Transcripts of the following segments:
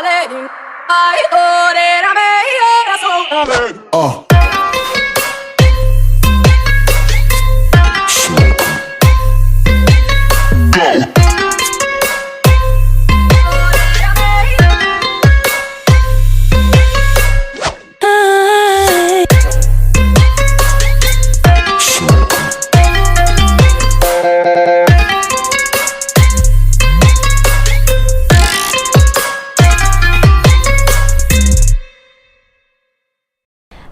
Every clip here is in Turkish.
Valerín, ay, orérame,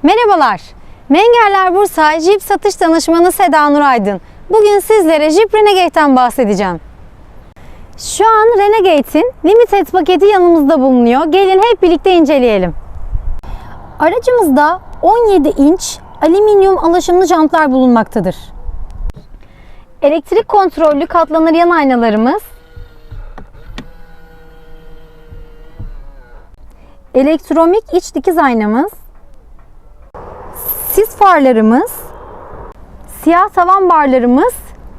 Merhabalar. Mengerler Bursa Jeep satış danışmanı Seda Nur Aydın. Bugün sizlere Jeep Renegade'den bahsedeceğim. Şu an Renegade'in Limited paketi yanımızda bulunuyor. Gelin hep birlikte inceleyelim. Aracımızda 17 inç alüminyum alaşımlı jantlar bulunmaktadır. Elektrik kontrollü katlanır yan aynalarımız, elektromik iç dikiz aynamız, sis farlarımız, siyah tavan barlarımız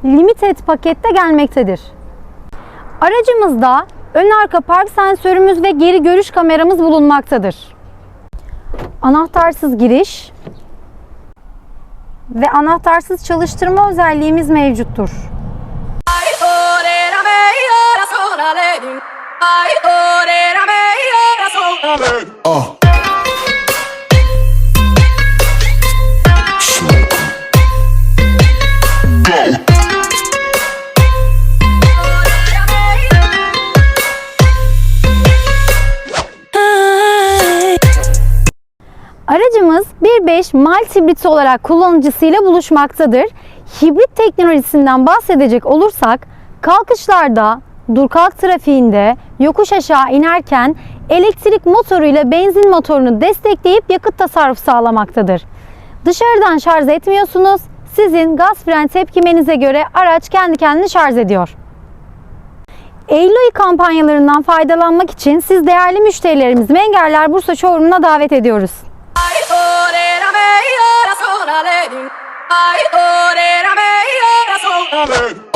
limited pakette gelmektedir. Aracımızda ön arka park sensörümüz ve geri görüş kameramız bulunmaktadır. Anahtarsız giriş ve anahtarsız çalıştırma özelliğimiz mevcuttur. Ai Aracımız 1.5 mild olarak kullanıcısıyla buluşmaktadır. Hibrit teknolojisinden bahsedecek olursak kalkışlarda, dur kalk trafiğinde, yokuş aşağı inerken elektrik motoruyla benzin motorunu destekleyip yakıt tasarrufu sağlamaktadır. Dışarıdan şarj etmiyorsunuz. Sizin gaz fren tepkimenize göre araç kendi kendini şarj ediyor. Eylül ayı kampanyalarından faydalanmak için siz değerli müşterilerimizi Mengerler Bursa Showroom'una davet ediyoruz. I'm so ora,